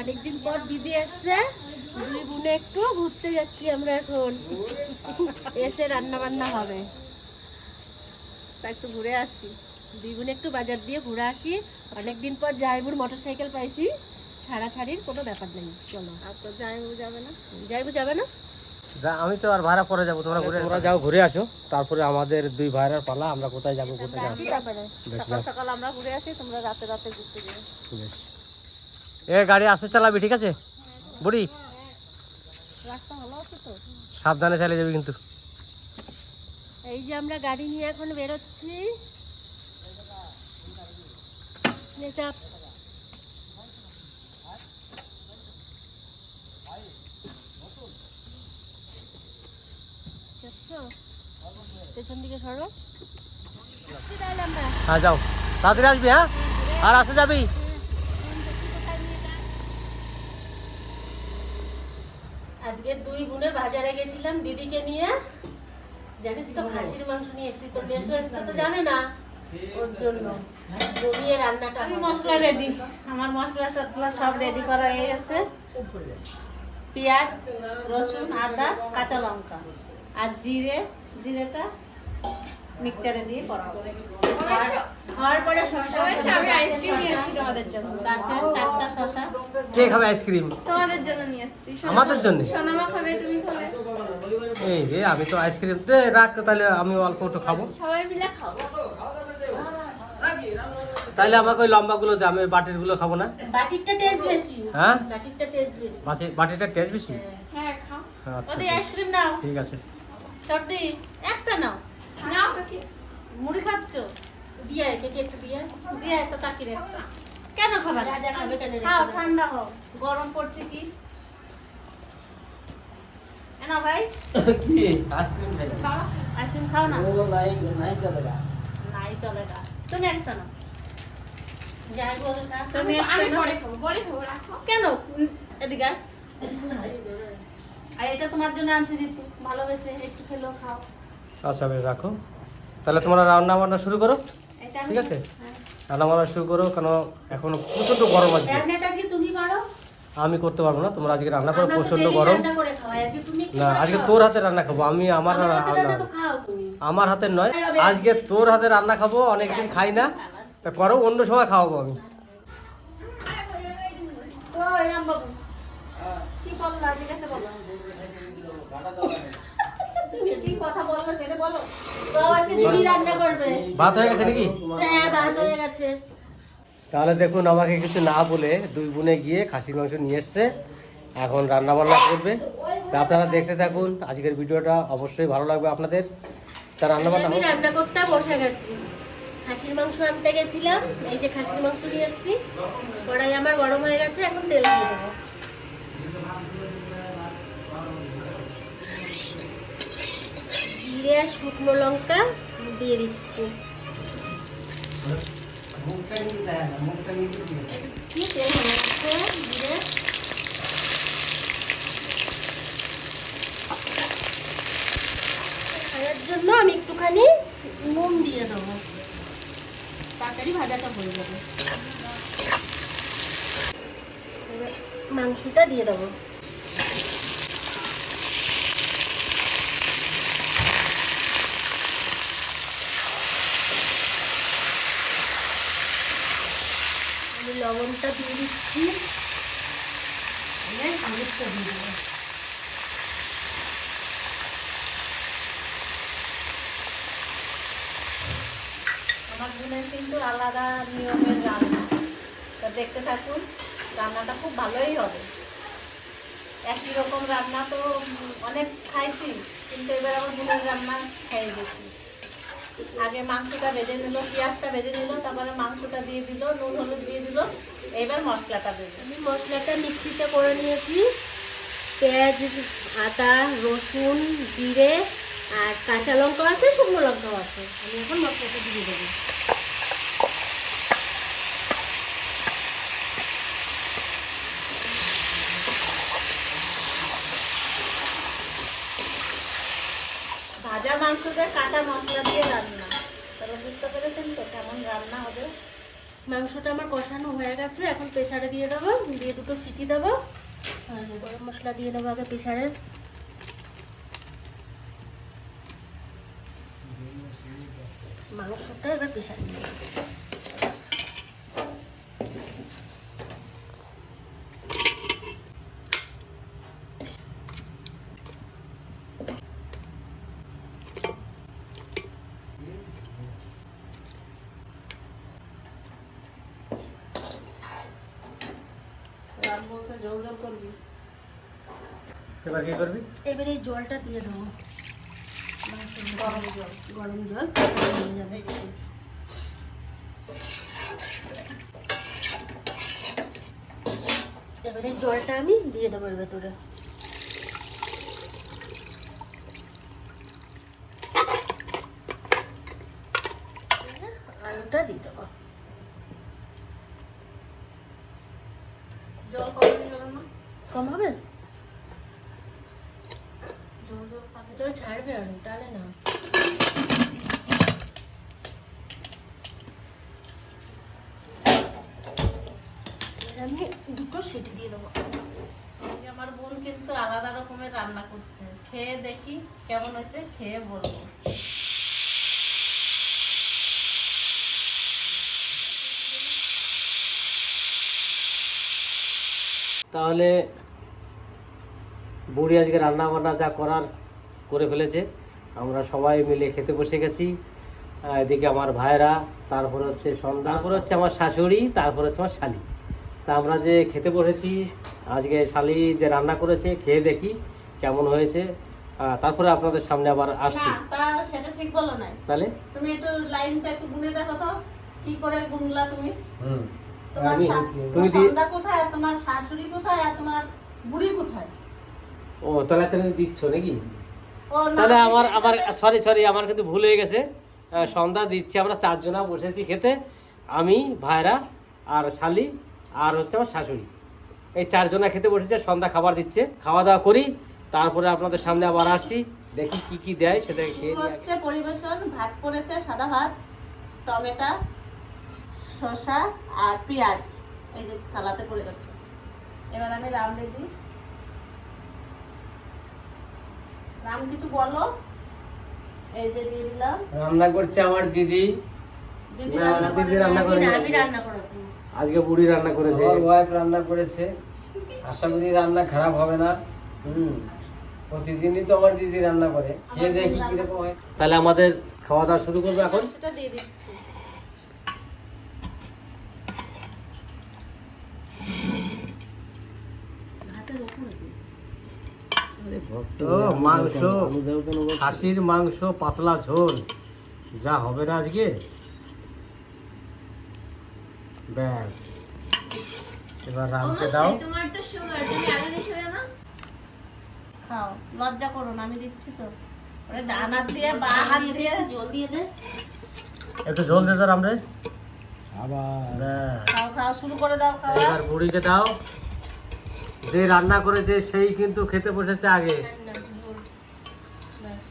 অনেকদিন পর দিদি এসছে। দুই বোনে একটু ঘুরতে যাচ্ছি আমরা এখন। এসে রান্না বান্না হবে। তা একটু ঘুরে আসি। দুই বোনে একটু বাজার দিয়ে ঘুরে আসি। অনেকদিন পর জাইবুর মোটর সাইকেল পাইছি। ছাড়াছাড়ির কোনো ব্যাপার নেই। চলো। আর তো জাইবু যাবে না। জাইবু যাবে না? যা আমি তো আর ভাড়া পরে যাব তোমরা ঘুরে তোমরা যাও ঘুরে আসো। তারপরে আমাদের দুই ভাইয়ের পালা আমরা কোথায় যাব কোথায় যাব। সকাল সকাল আমরা ঘুরে আসি তোমরা রাতে রাতে ঘুরতে যাবে বেশ। এ গাড়ি আসতে চালাবি ঠিক আছে? বুড়ি? সাবধানে চালিয়ে যাবি কিন্তু। এই যে আমরা গাড়ি নিয়ে এখন বেরোচ্ছি। নে চাপ? পেছন দিকে সরো। হ্যাঁ যাও। তাড়াতাড়ি আসবি হ্যাঁ? আর আসতে যাবি? আজকে দুই গুণে বাজারে গেছিলাম দিদিকে নিয়ে। জানিস তো খাসির মাংস নিয়ে এসেছি তো মেসো এসছে তো জানে না ওর জন্য। জমিয়ে রান্নাটা আমি মশলা রেডি আমার মশলা সবগুলো সব রেডি করা হয়ে গেছে। পেঁয়াজ রসুন আদা কাঁচা লঙ্কা আর জিরে। জিরেটা মিক্সচারে দিয়ে করা হবে। পরে আমি আইসক্রিম নিয়ে এসেছি তোমাদের জন্য। গাছে চারটা শশা কে খাবে আইসক্রিম তোমাদের জন্য নিয়ে এসেছি। আমাদের জন্য? সোনামা খাবে তুমি খাবে। এই যে আমি তো আইসক্রিম দে রাখ তাহলে আমি অল্প একটু খাব। সবাই মিলে খাও। তাহলে আমাকে ওই লম্বাগুলো দে আমি বাটিরগুলো খাব না? বাটিরটা টেস্ট বেশি। হ্যাঁ? বাটিরটা টেস্ট বেশি। বাটি- টেস্ট বেশি? হ্যাঁ খাও। আচ্ছা ওদের আইসক্রিম নাও। ঠিক আছে। একটা নাও। নাও। মুড়ি খাচ্ছ? দিয়ে কেটে একটু দিয়ে দিয়ে তো কেন খাবার খাও ঠান্ডা হোক গরম পড়ছে কি? না ভাই? কি? আইসক্রিম খাও আইসক্রিম খাও না? ও নাই নাই চলে নাই চলে তুমি একটা নাও। যাই বলে না। তুমি আমি একটা নাও। পরে খাব পরে খাব রাখো। কেন? এদিকে আর এটা তোমার জন্য আনছি ঋতু। ভালোবেসে একটু খেলেও খাও। আচ্ছা বেশ রাখো। তাহলে তোমরা রান্না বান্না শুরু করো। ঠিক আছে। হ্যাঁ। রান্না বান্না শুরু করো কেন এখন প্রচণ্ড গরম করো। আমি করতে পারব না তোমরা আজকে রান্না করো প্রচণ্ড গরম। না আজকে তোর হাতে রান্না খাব আমি আমার আমার হাতের রান্না রান্না তো খাও তুমি। আমার হাতের নয় আজকে তোর হাতে রান্না খাব অনেকদিন খাই না। তা করো অন্য সময় খাওয়াবো আমি। কি বলো। কি কথা বলল সেটা বলো। তো আজকে দিদি রান্না করবে? ভাত হয়ে গেছে নাকি? হ্যাঁ ভাত হয়ে গেছে। তাহলে দেখুন আমাকে কিছু না বলে দুই বোনে গিয়ে খাসির মাংস নিয়ে এসছে। এখন রান্না বান্না করবে আপনারা দেখতে থাকুন আজকের ভিডিওটা অবশ্যই ভালো লাগবে আপনাদের। তা রান্না বান্না রান্না করতে বসে গেছি। খাসির মাংস আনতে গেছিলাম এই যে খাসির মাংস নিয়ে এসেছি। কড়াই আমার গরম হয়ে গেছে এখন তেল দিয়ে দেবো। জিরে আর শুকনো লঙ্কা দিয়ে দিচ্ছি। ভাজার জন্য আমি একটুখানি নুন দিয়ে দেবো। তাড়াতাড়ি ভাজাটা হয়ে যাবে। মাংসটা দিয়ে দেবো আমি লবণটা দিয়ে দিচ্ছি। হলুদটা দিয়ে দেবো। আমার বোনের কিন্তু আলাদা নিয়মের রান্না। তা দেখতে থাকুন, রান্নাটা খুব ভালোই হবে। একই রকম রান্না তো অনেক খাইছি, কিন্তু এবার আমার বোনের রান্না খাই গেছি আগে মাংসটা ভেজে নিল, পেঁয়াজটা ভেজে নিল, তারপরে মাংসটা দিয়ে দিল, নুন, হলুদ দিয়ে দিল, এবার মশলাটা দেবে আমি মশলাটা মিক্সিতে করে নিয়েছি। পেঁয়াজ, আদা, রসুন, জিরে আর কাঁচা লঙ্কা আছে, শুকনো লঙ্কাও আছে। আমি এখন মশলাটা দিয়ে দেবো। মাংসতে কাঁচা মশলা দিয়ে রান্না। তাহলে বুঝতে পেরেছেন তো কেমন রান্না হবে? মাংসটা আমার কষানো হয়ে গেছে, এখন প্রেসারে দিয়ে দেবো, দিয়ে দুটো সিটি দেবো। গরম মশলা দিয়ে দেবো আগে প্রেসারে। মাংসটা এবার প্রেশারে দিয়ে জল করবি এবার কি করবি? এবার জলটা দিয়ে দেবো। গরম জল গরম জল হয়ে যাবে এবারে জলটা আমি দিয়ে দেবো এর ভেতরে। আলুটা দিয়ে দেবো জল কম জল না কম হবে জল জল থাকে জল ছাড়বে আলু টানে না এবার আমি দুটো সিটি দিয়ে দেবো। আমার বোন কিন্তু আলাদা রকমের রান্না করছে। খেয়ে দেখি কেমন হয়েছে খেয়ে বলব। তাহলে বুড়ি আজকে রান্না বান্না যা করার করে ফেলেছে আমরা সবাই মিলে খেতে বসে গেছি। এদিকে আমার ভাইরা তারপর হচ্ছে সন্ধ্যা তারপর হচ্ছে আমার শাশুড়ি তারপর হচ্ছে আমার শালি। তা আমরা যে খেতে বসেছি আজকে শালি যে রান্না করেছে খেয়ে দেখি কেমন হয়েছে। তারপরে আপনাদের সামনে আবার আসছি। সেটা ঠিক বলো নাই। তাহলে? তুমি একটু লাইনটা একটু গুনে দেখো তো কি করে গুনলা তুমি? হুম। তোমার তুমি সন্ধ্যা কোথায় তোমার শাশুড়ি কোথায় আর তোমার বুড়ি কোথায়? ও তাহলে তুমি দিচ্ছ নাকি? তাহলে আমার আবার সরি সরি আমার কিন্তু ভুল হয়ে গেছে। সন্ধ্যা দিচ্ছি আমরা চারজনা বসেছি খেতে। আমি ভাইরা আর শালি। আর হচ্ছে আমার শাশুড়ি। এই চারজনা খেতে বসেছে সন্ধ্যা খাবার দিচ্ছে। খাওয়া দাওয়া করি তারপরে আপনাদের সামনে আবার আসি দেখি কি কি দেয় সেটা খেয়ে নিই। হচ্ছে পরিবেশন ভাত করেছে সাদা ভাত টমেটো শসা আর পেঁয়াজ। এই যে থালাতে পড়ে যাচ্ছে এবার আমি রাম দিই। রাম কিছু বলো? এই যে দিয়ে দিলাম। রান্না করছে আমার দিদি। দিদি রান্না দিদি করে রান্না করে না, আমি রান্না করেছি। আজকে বুড়ি রান্না করেছে। আমার ওয়াইফ রান্না করেছে। আশা করি রান্না খারাপ হবে না। হুম। প্রতিদিনই তো আমার দিদি রান্না করে। খেয়ে দেখি কীরকম হয়। তাহলে আমাদের খাওয়া দাওয়া শুরু করব এখন? সেটা দিয়ে দিচ্ছি। মাংস। খাসির মাংস পাতলা ঝোল। যা হবে না আজকে? ব্যাস। এবার রামকে দাও। তোমার তো সুগার তুমি আগে না? খাও লজ্জা করো না আমি দিচ্ছি তো। ওরে ডান দিয়ে বা হাত দিয়ে জল দিয়ে দে। একটু ঝোল দে তো রামরে। আবার। খাও খাও শুরু করে দাও খাওয়া। এবার বুড়িকে দাও। যে রান্না করেছে সেই কিন্তু খেতে বসেছে আগে। ব্যাস।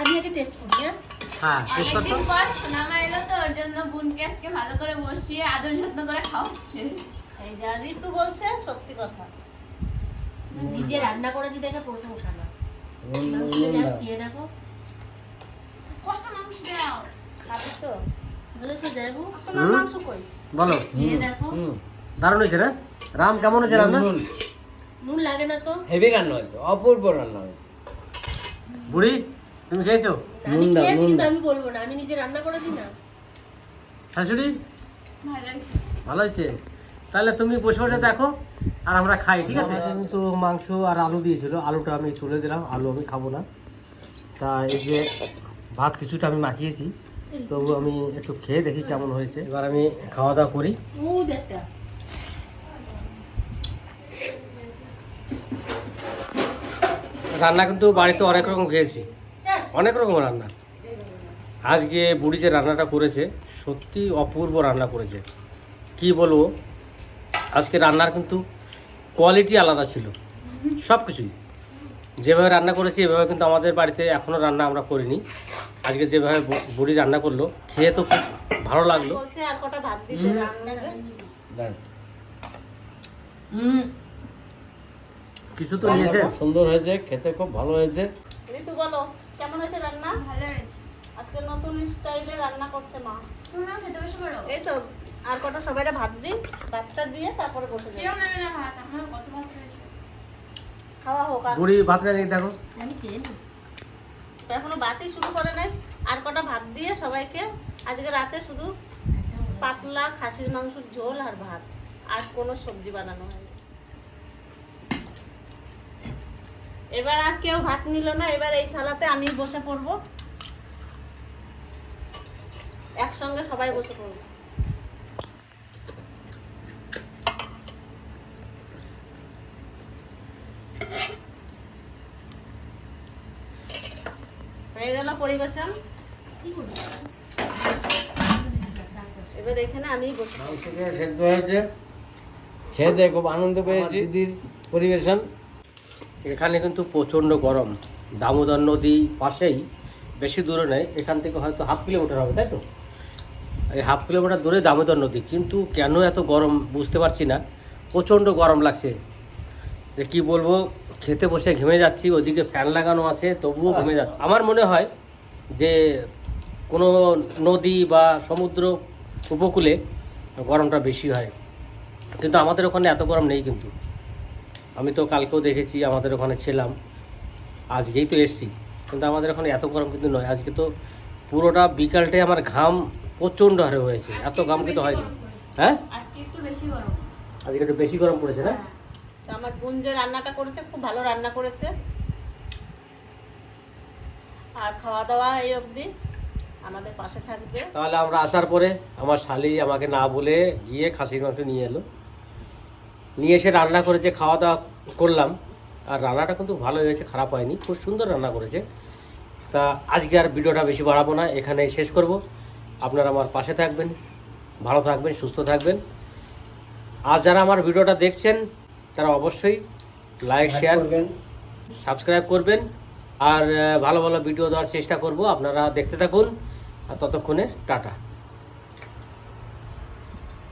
আমি আগে টেস্ট করি হ্যাঁ? হ্যাঁ শেষ করতো অনেকদিন পর সোনামা এলো তো ওর জন্য বোনকে আজকে ভালো করে বসিয়ে আদর যত্ন করে খাওয়াচ্ছে। এই যা ঋতু বলছে সত্যি কথা। নিজে রান্না করেছি দেখে প্রশংসা না। নুন, নুন, মাংস নুন যাও, দাও। খেয়ে দেখো। কত মাংস দাও? খাবি তো। বলেছ যাইবো তোমার মাংস কই? বলো। দেখো। দারুণ হয়েছে রে রাম কেমন হয়েছে রান্না? নুন, নুন লাগে না তো। হেভি রান্না হয়েছে অপূর্ব রান্না হয়েছে। বুড়ি? তুমি খেয়েছো? আমি নুন দাও, নুন দাও। আমি বলব না। আমি নিজে রান্না করেছি না। শাশুড়ি? ভালো ভালো হয়েছে? তাহলে তুমি বসে বসে দেখো আর আমরা খাই ঠিক আছে? কিন্তু মাংস আর আলু দিয়েছিল। আলুটা আমি তুলে দিলাম আলু আমি খাব না। তা এই যে ভাত কিছুটা আমি মাখিয়েছি তবু আমি একটু খেয়ে দেখি কেমন হয়েছে। এবার আমি খাওয়া দাওয়া করি রান্না কিন্তু বাড়িতে অনেক রকম খেয়েছি। অনেক রকম রান্না। আজকে বুড়ি যে রান্নাটা করেছে সত্যি অপূর্ব রান্না করেছে। কি বলব? আজকে রান্নার কিন্তু কোয়ালিটি আলাদা ছিল। সব কিছুই। যেভাবে রান্না করেছি এভাবে কিন্তু আমাদের বাড়িতে এখনও রান্না আমরা করিনি। আজকে যেভাবে বুড়ি রান্না করল খেয়ে তো খুব ভালো লাগল। বলছে আর কটা ভাত দিতে রান্নাতে দেন। কিছু তো নিয়েছে সুন্দর হয়েছে খেতে খুব ভালো হয়েছে। ঋতু বলো। কেমন হয়েছে রান্না? ভালো হয়েছে। আজকে নতুন স্টাইলে রান্না করছে মা। তোমরা খেতে বসে পড়ো। এই তো আর কটা সবাইটা ভাত দিই ভাতটা দিয়ে তারপরে বসে যাই। কেউ নেবে না ভাত আমার কত ভাত হয়েছে। খাওয়া হোক আর বুড়ি ভাত নিয়ে দেখো। আমি খেয়ে নিই। এখনও ভাতই শুরু করে নাই। আর কটা ভাত দিয়ে সবাইকে আজকে রাতে শুধু পাতলা খাসির মাংসের ঝোল আর ভাত আর কোনো সবজি বানানো হয়নি। এবার আর কেউ ভাত নিল না এবার এই থালাতে আমি বসে পড়ব। একসঙ্গে সবাই বসে পড়ব। হয়ে গেল পরিবেশন। এবার এখানে আমি সেদ্ধ হয়েছে। খেয়ে দিয়ে খুব আনন্দ পেয়েছি। দিদির পরিবেশন। এখানে কিন্তু প্রচণ্ড গরম। দামোদর নদী পাশেই বেশি দূরে নেই এখান থেকে হয়তো হাফ কিলোমিটার হবে তাই তো? এই হাফ কিলোমিটার দূরে দামোদর নদী কিন্তু কেন এত গরম বুঝতে পারছি না। প্রচণ্ড গরম লাগছে। যে কি বলব খেতে বসে ঘেমে যাচ্ছি ওদিকে ফ্যান লাগানো আছে তবুও ঘেমে যাচ্ছে। আমার মনে হয় যে কোনো নদী বা সমুদ্র উপকূলে গরমটা বেশি হয়। কিন্তু আমাদের ওখানে এত গরম নেই কিন্তু। আমি তো কালকেও দেখেছি আমাদের ওখানে ছিলাম। আজকেই তো এসছি। কিন্তু আমাদের ওখানে এত গরম কিন্তু নয়। আজকে তো পুরোটা বিকালটাই আমার ঘাম প্রচণ্ড হারে হয়েছে। এত ঘাম কিন্তু হয়নি। হ্যাঁ? আজকে একটু বেশি গরম। পড়েছে না? তো আমার বোন যে রান্নাটা করেছে খুব ভালো রান্না করেছে। আর খাওয়া দাওয়া এই অবধি। আমাদের পাশে থাকবে। তাহলে আমরা আসার পরে আমার শালি আমাকে না বলে গিয়ে খাসির মাংস নিয়ে এলো। নিয়ে এসে রান্না করেছে খাওয়া দাওয়া করলাম আর রান্নাটা কিন্তু ভালো হয়েছে খারাপ হয়নি খুব সুন্দর রান্না করেছে। তা আজকে আর ভিডিওটা বেশি বাড়াবো না এখানে শেষ করব। আপনারা আমার পাশে থাকবেন ভালো থাকবেন সুস্থ থাকবেন। আর যারা আমার ভিডিওটা দেখছেন তারা অবশ্যই লাইক শেয়ার করবেন। সাবস্ক্রাইব করবেন। আর ভালো ভালো ভিডিও দেওয়ার চেষ্টা করব। আপনারা দেখতে থাকুন। আর ততক্ষণে টাটা।